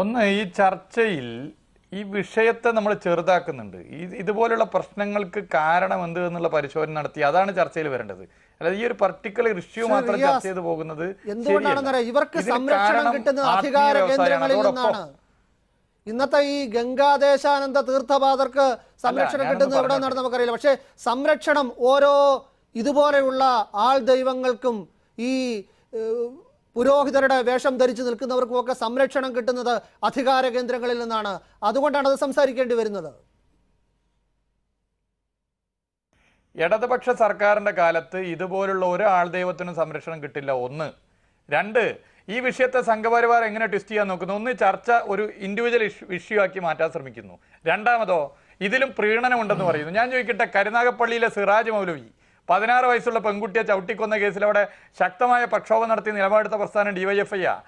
ഒന്ന് ഈ ചർച്ചയിൽ ഈ വിഷയത്തെ നമ്മൾ ചെറുതാക്കുന്നുണ്ട്. ഈ ഇതുപോലുള്ള പ്രശ്നങ്ങൾക്ക് കാരണം എന്ത് എന്നുള്ള പരിശോധന നടത്തി അതാണ് ചർച്ചയിൽ വരേണ്ടത്. അല്ലാതെ ഈ ഒരു പർട്ടിക്കുലർ ഇഷ്യൂ മാത്രം ചർച്ച ചെയ്ത് പോകുന്നത്. ഇവർക്ക് സംരക്ഷണം കിട്ടുന്നത് അധികാര കേന്ദ്രങ്ങളിൽ നിന്നാണ്. ഇന്നത്തെ ഈ ഗംഗാദേശാനന്ദ തീർത്ഥപാദർക്ക് സംരക്ഷണം കിട്ടുന്നത് എവിടെ നിന്നാണ് നമുക്കറിയില്ല. പക്ഷേ സംരക്ഷണം ഓരോ ഇതുപോലെയുള്ള ആൾ ദൈവങ്ങൾക്കും ഈ പുരോഹിതരുടെ വേഷം ധരിച്ചു നിൽക്കുന്നവർക്കുമൊക്കെ സംരക്ഷണം കിട്ടുന്നത് അധികാര കേന്ദ്രങ്ങളിൽ നിന്നാണ്. അതുകൊണ്ടാണ് അത് സംസാരിക്കേണ്ടി വരുന്നത്. ഇടതുപക്ഷ സർക്കാരിന്റെ കാലത്ത് ഇതുപോലുള്ള ഒരു ആൾ ദൈവത്തിനും സംരക്ഷണം കിട്ടില്ല. ഒന്ന്. രണ്ട്. ഈ വിഷയത്തെ സംഘപരിവാർ എങ്ങനെ ട്വിസ്റ്റ് ചെയ്യാൻ നോക്കുന്നു? ഒന്ന് ചർച്ച ഒരു ഇൻഡിവിജ്വൽ ഇഷ്യൂ ആക്കി മാറ്റാൻ ശ്രമിക്കുന്നു. രണ്ടാമതോ ഇതിലും പ്രീണനമുണ്ടെന്ന് പറയുന്നു. ഞാൻ ചോദിക്കട്ടെ കരുനാഗപ്പള്ളിയിലെ സിറാജ് മൗലവി പതിനാറ് വയസ്സുള്ള പെൺകുട്ടിയെ ചവിട്ടിക്കൊന്ന കേസിൽ അവിടെ ശക്തമായ പ്രക്ഷോഭം നടത്തി നിലപാടെടുത്ത പ്രസ്ഥാനം ഡിവൈഎഫ്ഐ ആ. ന-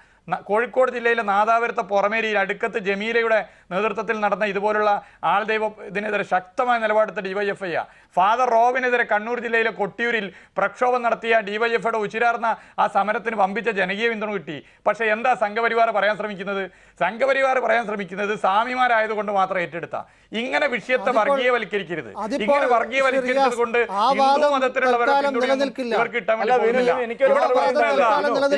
കോഴിക്കോട് ജില്ലയിലെ നാദാപുരത്തെ പുറമേരിയിൽ അടുക്കത്ത് ജമീലയുടെ നേതൃത്വത്തിൽ നടന്ന ഇതുപോലുള്ള ആൾദൈവ ഇതിനെതിരെ ശക്തമായ നിലപാടെടുത്ത ഡിവൈഎഫ്ഐ ആ ഫാദർ റോവിനെതിരെ കണ്ണൂർ ജില്ലയിലെ കൊട്ടിയൂരിൽ പ്രക്ഷോഭം നടത്തിയ ഡിവൈഎഫ്ഐയുടെ ഉച്ചിരാർന്ന ആ സമരത്തിന് വമ്പിച്ച ജനകീയ പിന്തുണ കിട്ടി. പക്ഷേ എന്താ സംഘപരിവാർ പറയാൻ ശ്രമിക്കുന്നത്? സംഘപരിവാർ പറയാൻ ശ്രമിക്കുന്നത് സ്വാമിമാരായതുകൊണ്ട് മാത്രം ഏറ്റെടുത്ത. ഇങ്ങനെ വിഷയത്തെ വർഗീയവൽക്കരിക്കരുത്. ഇങ്ങനെ വർഗീയവൽക്കരിച്ചത് കൊണ്ട് ആ ഹിന്ദു മതത്തിലുള്ളവരെ. ഇവർക്ക് കിട്ടാൻ വേണ്ടി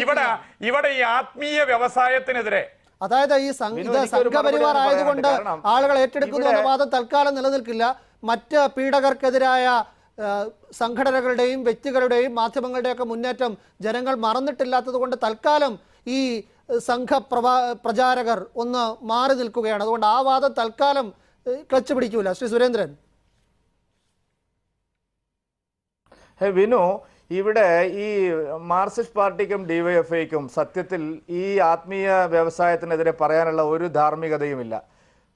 ഇവിടെ ഇവിടെ ഈ ആത്മീയ വ്യവസായത്തിനെതിരെ അതായത് ഈ സംഘപരിവാർ ആയതുകൊണ്ട് ആളുകൾ ഏറ്റെടുക്കുന്നു എന്ന വാദം തൽക്കാലം നിലനിൽക്കില്ല. മറ്റ് പീഡകർക്കെതിരായ സംഘടനകളുടെയും വ്യക്തികളുടെയും മാധ്യമങ്ങളുടെയൊക്കെ മുന്നേറ്റം ജനങ്ങൾ മറന്നിട്ടില്ലാത്തത് കൊണ്ട് തൽക്കാലം ഈ സംഘ പ്രവാ പ്രചാരകർ ഒന്ന് മാറി നിൽക്കുകയാണ്. അതുകൊണ്ട് ആ വാദം തൽക്കാലം ക്ലച്ച് പിടിക്കൂല. ശ്രീ സുരേന്ദ്രൻ. ഹേ വിനു ഇവിടെ ഈ മാർസിസ്റ്റ് പാർട്ടിക്കും ഡിവൈഎഫ്ഐക്കും സത്യത്തിൽ ഈ ആത്മീയ വ്യവസായത്തിനെതിരെ പറയാനുള്ള ഒരു ധാർമ്മികതയുമില്ല.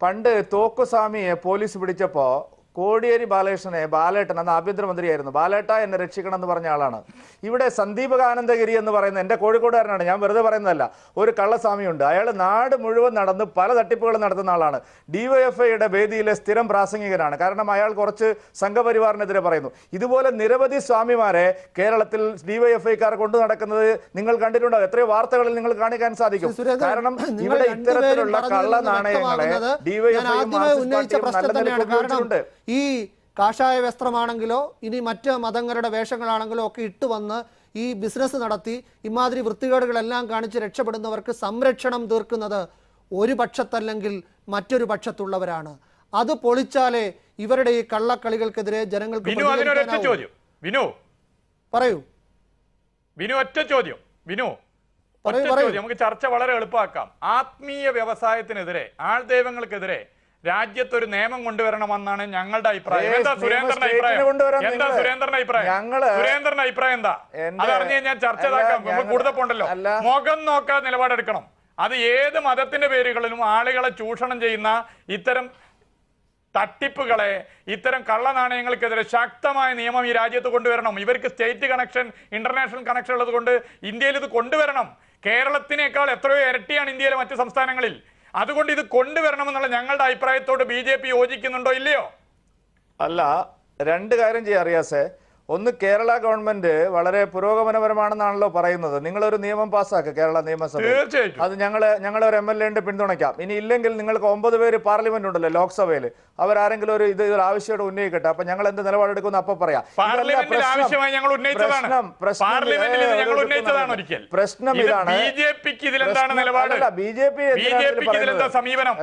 പണ്ട് തോക്കുസ്വാമിയെ പോലീസ് പിടിച്ചപ്പോ കോടിയേരി ബാലകൃഷ്ണനെ ബാലേട്ടൻ അന്ന് ആഭ്യന്തരമന്ത്രിയായിരുന്നു. ബാലേട്ട എന്നെ രക്ഷിക്കണം എന്ന് പറഞ്ഞ ആളാണ്. ഇവിടെ സന്ദീപ് ആനന്ദഗിരി എന്ന് പറയുന്ന എന്റെ കോഴിക്കോടുകാരനാണ്. ഞാൻ വെറുതെ പറയുന്നതല്ല. ഒരു കള്ളസ്വാമിയുണ്ട്. അയാൾ നാട് മുഴുവൻ നടന്ന് പല തട്ടിപ്പുകളും നടത്തുന്ന ആളാണ്. ഡിവൈഎഫ്ഐയുടെ വേദിയിലെ സ്ഥിരം പ്രാസംഗികനാണ്. കാരണം അയാൾ കുറച്ച് സംഘപരിവാറിനെതിരെ പറയുന്നു. ഇതുപോലെ നിരവധി സ്വാമിമാരെ കേരളത്തിൽ ഡിവൈഎഫ്ഐക്കാർ കൊണ്ടു നടക്കുന്നത് നിങ്ങൾ കണ്ടിട്ടുണ്ടാവും എത്രയോ വാർത്തകളിൽ നിങ്ങൾ കാണിക്കാൻ സാധിക്കും. കാരണം നിങ്ങളുടെ ഇവിടെ ഇത്തരത്തിലുള്ള കള്ള നാണയങ്ങളെ ഡിവൈഎഫ്ഐ ഉന്നയിച്ച പ്രശ്നം തന്നെയാണ്. കാരണം ഈ കാഷായ വസ്ത്രമാണെങ്കിലോ ഇനി മറ്റ് മതങ്ങളുടെ വേഷങ്ങളാണെങ്കിലോ ഒക്കെ ഇട്ട് വന്ന് ഈ ബിസിനസ് നടത്തി ഇമാതിരി വൃത്തികേടുകളെല്ലാം കാണിച്ച് രക്ഷപ്പെടുന്നവർക്ക് സംരക്ഷണം തീർക്കുന്നത് ഒരു പക്ഷത്തല്ലെങ്കിൽ മറ്റൊരു പക്ഷത്തുള്ളവരാണ്. അത് പൊളിച്ചാലേ ഇവരുടെ ഈ കള്ളക്കളികൾക്കെതിരെ ജനങ്ങൾക്ക് വിനു പറയൂ. ഒറ്റ ചോദ്യം. വിനു. നമുക്ക് ചർച്ച വളരെ എളുപ്പമാക്കാം. ആത്മീയ വ്യവസായത്തിനെതിരെ ആൾദൈവങ്ങൾക്കെതിരെ രാജ്യത്തൊരു നിയമം കൊണ്ടുവരണമെന്നാണ് ഞങ്ങളുടെ അഭിപ്രായം. എന്താ സുരേന്ദ്രന്റെ അഭിപ്രായം? എന്താ സുരേന്ദ്രന്റെ അഭിപ്രായം? സുരേന്ദ്രന്റെ അഭിപ്രായം എന്താ? അത് അറിഞ്ഞു കഴിഞ്ഞാൽ ചർച്ച കൂടുതൽ പോണ്ടല്ലോ. മുഖം നോക്കാതെ നിലപാടെടുക്കണം. അത് ഏത് മതത്തിന്റെ പേരുകളിലും ആളുകളെ ചൂഷണം ചെയ്യുന്ന ഇത്തരം തട്ടിപ്പുകളെ ഇത്തരം കള്ളനാണയങ്ങൾക്കെതിരെ ശക്തമായ നിയമം ഈ രാജ്യത്ത് കൊണ്ടുവരണം. ഇവർക്ക് സ്റ്റേറ്റ് കണക്ഷൻ ഇന്റർനാഷണൽ കണക്ഷൻ ഉള്ളത് കൊണ്ട് ഇന്ത്യയിൽ ഇത് കൊണ്ടുവരണം. കേരളത്തിനേക്കാൾ എത്രയോ ഇരട്ടിയാണ് ഇന്ത്യയിലെ മറ്റ് സംസ്ഥാനങ്ങളിൽ. അതുകൊണ്ട് ഇത് കൊണ്ടുവരണമെന്നുള്ള ഞങ്ങളുടെ അഭിപ്രായത്തോട് ബി യോജിക്കുന്നുണ്ടോ ഇല്ലയോ? അല്ല രണ്ട് കാര്യം ചെയ്യാം അറിയാസേ ഒന്ന് കേരള ഗവൺമെന്റ് വളരെ പുരോഗമനപരമാണെന്നാണല്ലോ പറയുന്നത്. നിങ്ങളൊരു നിയമം പാസ്സാക്കുക കേരള നിയമസഭ അത് ഞങ്ങൾ ഞങ്ങളെ ഒരു എം എൽ എന്റെ പിന്തുണയ്ക്കാം. ഇനി ഇല്ലെങ്കിൽ നിങ്ങൾക്ക് ഒമ്പത് പേര് പാർലമെന്റ് ഉണ്ടല്ലോ ലോക്സഭയിൽ അവരാരെങ്കിലും ഒരു ഇത് ആവശ്യമായിട്ട് ഉന്നയിക്കട്ടെ. അപ്പൊ ഞങ്ങൾ എന്ത് നിലപാടെടുക്കുന്നു അപ്പൊ പറയാം. പ്രശ്നം. ആവശ്യമായി ഞങ്ങൾ ഉന്നയിച്ചതാണ്. പ്രശ്നം പ്രശ്നം പാർലമെന്റിൽ ഇത് ഞങ്ങൾ ഉന്നയിച്ചതാണ് ഒരിക്കൽ. പ്രശ്നം ഇത് ഇതാണ്. ബി ജെ പി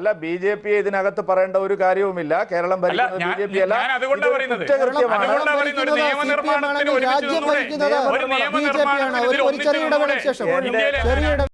അല്ല ബി ജെ പി ഇതിനകത്ത് പറയേണ്ട ഒരു കാര്യവുമില്ല. കേരളം അല്ല ഭരിക്കുന്നത് ബി ഞാൻ ജെ പി അല്ല. കുറ്റകൃത്യമാണ്. നിയമനിർമ്മാണത്തിന് ഒരുമിച്ച് ഒരു ചെറിയ ശേഷം. നിയമനിർമ്മാണത്തിന് ഇതിൽ ഒന്നിച്ച്